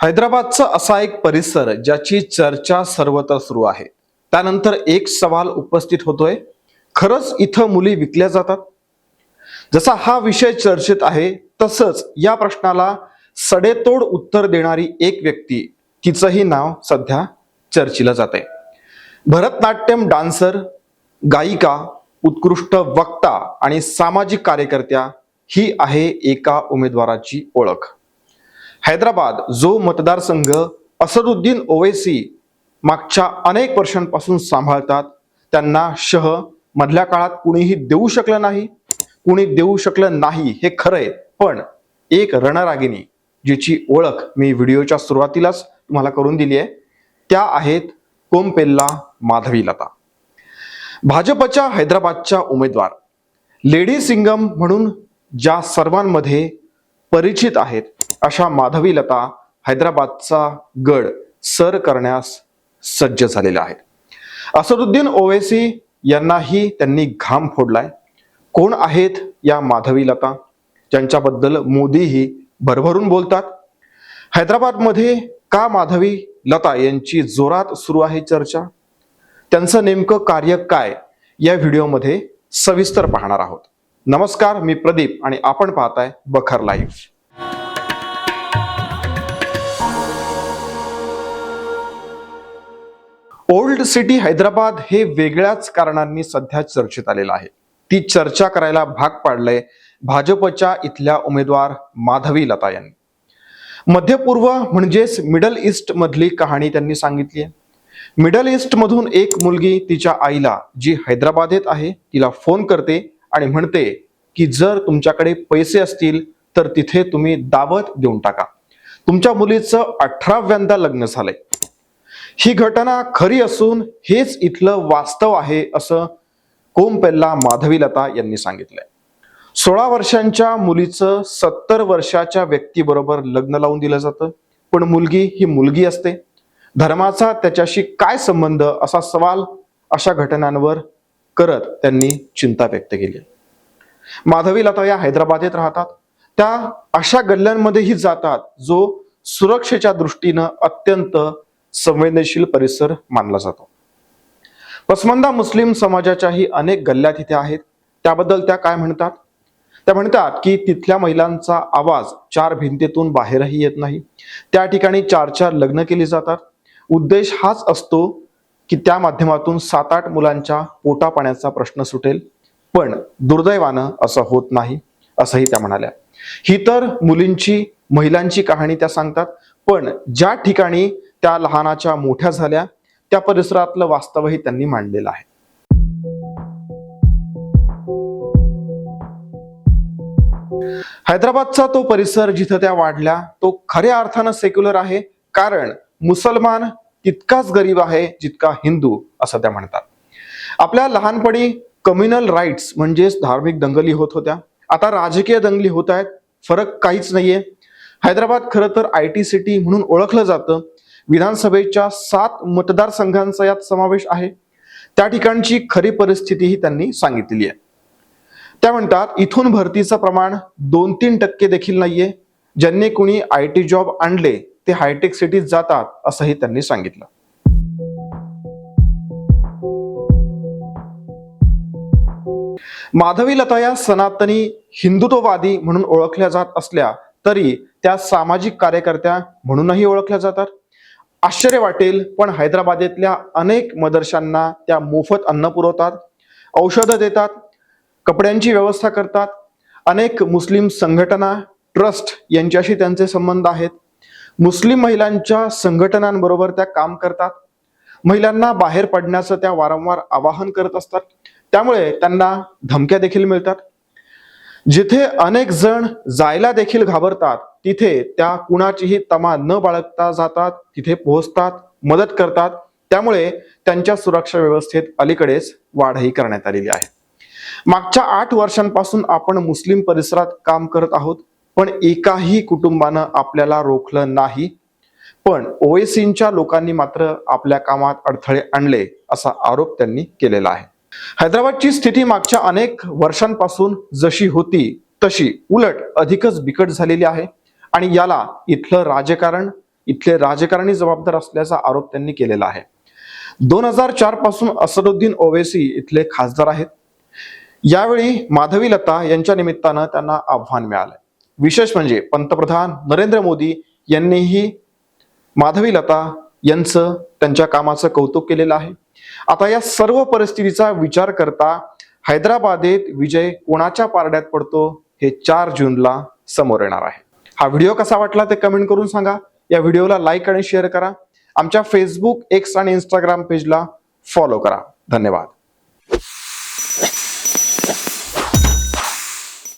हैदराबादचा असा एक परिसर ज्याची चर्चा सर्वत्र सुरू आहे. त्यानंतर एक सवाल उपस्थित होतोय. खरंच इथं मुली विकल्या जातात? जसा हा विषय चर्चेत आहे तसंच या प्रश्नाला सडेतोड उत्तर देणारी एक व्यक्ती तिचंही नाव सध्या चर्चिलं जात आहे भरतनाट्यम डान्सर गायिका उत्कृष्ट वक्ता आणि सामाजिक कार्यकर्त्या ही आहे एका उमेदवाराची ओळख. हैदराबाद जो मतदारसंघ असदुद्दीन ओवेसी मागच्या अनेक वर्षांपासून सांभाळतात त्यांना शह मधल्या काळात कुणीही देऊ शकलं नाही कुणी देऊ शकलं नाही हे खरंय पण एक रणरागिणी जिची ओळख मी व्हिडिओच्या सुरुवातीलाच तुम्हाला करून दिली आहे त्या आहेत कोमपेल्ला माधवी लता. भाजपच्या हैदराबादच्या उमेदवार लेडी सिंगम म्हणून ज्या सर्वांमध्ये परिचित आहेत अशा माधवी लता हैदराबादचा गड सर करण्यास सज्ज झालेला आहे. असदुद्दीन ओवेसी यांनाही त्यांनी घाम फोडलाय. कोण आहेत या माधवी लता? ज्यांच्याबद्दल मोदीही भरभरून बोलतात. हैदराबादमध्ये का माधवी लता यांची जोरात सुरू आहे चर्चा? त्यांचं नेमकं कार्य काय? या व्हिडिओमध्ये सविस्तर पाहणार आहोत. नमस्कार मी प्रदीप आणि आपण पाहताय बखर लाईव्ह. ओल्ड सिटी हैदराबाद हे वेगळ्याच कारणांनी सध्या चर्चेत आलेलं आहे. ती चर्चा करायला भाग पाडलंय भाजपच्या इथल्या उमेदवार माधवी लता यांनी. मध्य पूर्व म्हणजेच मिडल ईस्ट मधली कहाणी त्यांनी सांगितली आहे मिडल ईस्ट मधून एक मुलगी तिच्या आईला जी हैदराबादेत आहे तिला फोन करते आणि म्हणते की जर तुमच्याकडे पैसे असतील तर तिथे तुम्ही दावत देऊन टाका. तुमच्या मुलीचं अठराव्यांदा लग्न झालंय. ही घटना खरी असून हेच इथलं वास्तव आहे असं कोमपेल्ला माधवीलता यांनी सांगितलंय. सोळा वर्षांच्या मुलीचं सत्तर वर्षाच्या व्यक्तीबरोबर लग्न लावून दिलं जातं. पण मुलगी ही मुलगी असते. धर्माचा त्याच्याशी काय संबंध असा सवाल अशा घटनांवर करत त्यांनी चिंता व्यक्त केली माधवी लता या हैदराबादेत राहतात. त्या अशा गल्ल्यांमध्येही जातात जो सुरक्षेच्या दृष्टीनं अत्यंत संवेदनशील परिसर मानला जातो. पसमंदा मुस्लिम समाजाच्याही अनेक गल्ल्या तिथे आहेत. त्याबद्दल त्या काय म्हणतात? त्या म्हणतात की तिथल्या महिलांचा आवाज चार भिंतीतून बाहेरही येत नाही. त्या ठिकाणी चार चार लग्न केली जातात. उद्देश हाच असतो की त्या माध्यमातून सात आठ मुलांच्या पोटा पाण्याचा प्रश्न सुटेल. पण दुर्दैवानं असं होत नाही असंही त्या म्हणाल्या. ही तर मुलींची महिलांची कहाणी त्या सांगतात. पण ज्या ठिकाणी त्या लहानाच्या मोठ्या झाल्या. त्या परिसरातलं वास्तवही त्यांनी मांडलेलं आहे. हैदराबादचा तो परिसर जिथं त्या वाढल्या तो खऱ्या अर्थानं सेक्युलर आहे. कारण मुसलमान तितकाच गरीब आहे जितका हिंदू असं त्या म्हणतात. आपल्या लहानपणी कम्युनल राईट्स म्हणजेच धार्मिक दंगली होत होत्या. आता राजकीय दंगली होत आहेत फरक काहीच नाहीये. हैदराबाद खरं तर आय टी सिटी म्हणून ओळखलं जातं. विधानसभेच्या सात मतदारसंघांचा यात समावेश आहे. त्या ठिकाणची खरी परिस्थितीही त्यांनी सांगितली आहे. त्या म्हणतात इथून भरतीचं प्रमाण दोन तीन टक्के देखील नाहीये. ज्यांनी कुणी आय टी जॉब आणले ते हायटेक सिटीत जातात असंही त्यांनी सांगितलं. माधवी लता या सनातनी हिंदुत्ववादी म्हणून ओळखल्या जात असल्या तरी त्या सामाजिक कार्यकर्त्या म्हणूनही ओळखल्या जातात. आश्चर्य वाटेल पण हैदराबादेतल्या अनेक मदरशांना त्या मोफत अन्न पुरवतात औषधं देतात कपड्यांची व्यवस्था करतात. अनेक मुस्लिम संघटना ट्रस्ट यांच्याशी त्यांचे संबंध आहेत. मुस्लिम महिलांच्या संघटनांबरोबर त्या काम करतात. महिलांना बाहेर पडण्याचं त्या वारंवार आवाहन करत असतात. त्यामुळे त्यांना धमक्या देखील मिळतात. जिथे अनेक जण जायला देखील घाबरतात तिथे त्या कुणाचीही तमा न बाळगता जातात तिथे पोहोचतात मदत करतात. त्यामुळे त्यांच्या सुरक्षा व्यवस्थेत अलीकडेच वाढही करण्यात आलेली आहे. मागच्या आठ वर्षांपासून आपण मुस्लिम परिसरात काम करत आहोत पण एकाही कुटुंबानं आपल्याला रोखलं नाही. पण ओएसींच्या लोकांनी मात्र आपल्या कामात अडथळे आणले असा आरोप त्यांनी केलेला आहे. हैदराबादची स्थिती मागच्या अनेक वर्षांपासून जशी होती तशी उलट अधिकच बिकट झालेली आहे. आणि याला इथलं राजकारण इथले राजकारणी जबाबदार असल्याचा आरोप त्यांनी केलेला आहे. दोन हजार चारपासून असदुद्दीन ओवेसी इथले खासदार आहेत. यावेळी माधवी लता यांच्या निमित्तानं त्यांना आव्हान मिळालं. विशेष म्हणजे पंतप्रधान नरेंद्र मोदी यांनीही माधवी लता यांचं त्यांच्या कामाचं कौतुक केलेलं आहे. आता या सर्व परिस्थितीचा विचार करता हैदराबादेत विजय कोणाच्या पारड्यात पडतो हे चार जूनला समोर येणार आहे. हा व्हिडिओ कसा वाटला ते कमेंट करून सांगा. या व्हिडिओला लाईक आणि शेअर करा. आमच्या फेसबुक एक्स आणि इंस्टाग्राम पेजला फॉलो करा. धन्यवाद.